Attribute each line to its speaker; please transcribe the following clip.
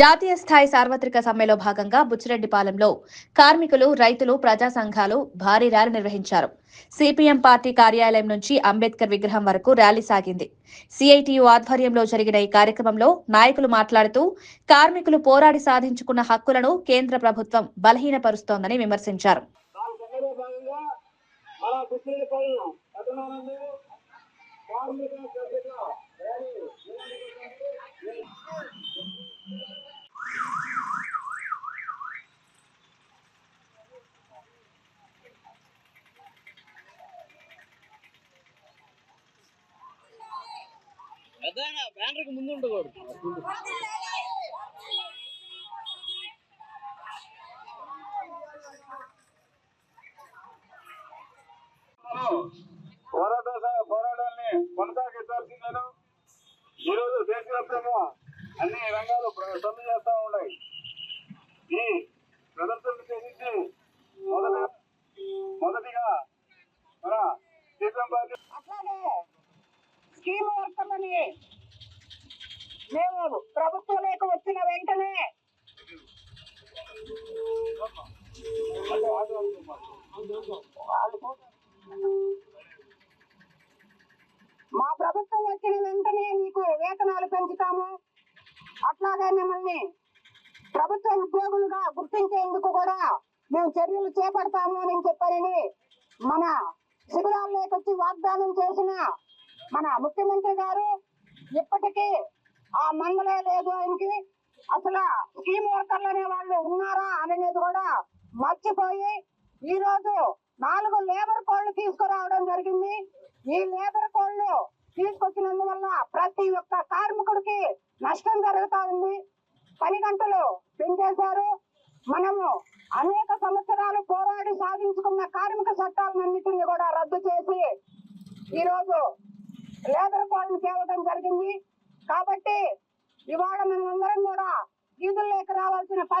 Speaker 1: జాతీయ స్థాయి సార్వత్రిక సమ్మెలో భాగంగా బుచ్చిరెడ్డిపాలెంలో కార్మికులు రైతులు ప్రజా సంఘాలు భారీ ర్యాలీ నిర్వహించారు. సిపిఎం పార్టీ కార్యాలయం నుంచి అంబేద్కర్ విగ్రహం వరకు ర్యాలీ సాగింది. సిఐటియు ఆధ్వర్యంలో జరిగిన ఈ కార్యక్రమంలో నాయకులు మాట్లాడుతూ కార్మికులు పోరాడి సాధించుకున్న హక్కులను కేంద్ర ప్రభుత్వం బలహీనపరుస్తోందని విమర్శించారు.
Speaker 2: కార్మిక
Speaker 3: పెద్దయినా బ్యానర్కి ముందు ఉండకూడదు.
Speaker 2: పోరాట పోరాటాన్ని కొనసాగించాల్సిందేను. ఈరోజు దేశవ్యాప్తంగా అన్ని రంగాలు సమ్మె చేస్తా ఉన్నాయి. ఈ ప్రదర్శన చేసి మొదట మొదటిగా మన సీపీఎం పార్టీ
Speaker 4: అట్లాగే స్కీమ్ వర్కర్లని మేము ప్రభుత్వంలోకి వచ్చిన వెంటనే. మా ప్రభుత్వం వచ్చిన వెంటనే మీకు వేతనాలు పెంచుతాము. అట్లాగే మిమ్మల్ని ప్రభుత్వ ఉద్యోగులుగా గుర్తించేందుకు కూడా మేము చర్యలు చేపడతాము అని చెప్పారని మన శిబిరాల్లోకి వచ్చి వాగ్దానం చేసిన మన ముఖ్యమంత్రి గారు ఇప్పటికీ ఆ మందులే లేదు ఆయనకి. అసలు స్కీమ్ వర్కర్లు అనే వాళ్ళు ఉన్నారా అనేది కూడా మర్చిపోయి ఈ రోజు నాలుగు లేబర్ కోళ్ళు తీసుకురావడం జరిగింది. ఈ లేబర్ కోళ్ళు తీసుకొచ్చినందువల్ల ప్రతి ఒక్క కార్మికుడికి నష్టం జరుగుతా ఉంది. పని గంటలు పెంచేశారు మనము అనేక సంవత్సరాలు పోరాడి సాధించుకున్న కార్మిక చట్టాలన్నింటినీ కూడా రద్దు చేసి ఈరోజు లేబర్ కోడ్ని తేవడం జరిగింది. కాబట్టి ఇవాళ మనం అందరం కూడా వీధుల్లోకి రావాల్సిన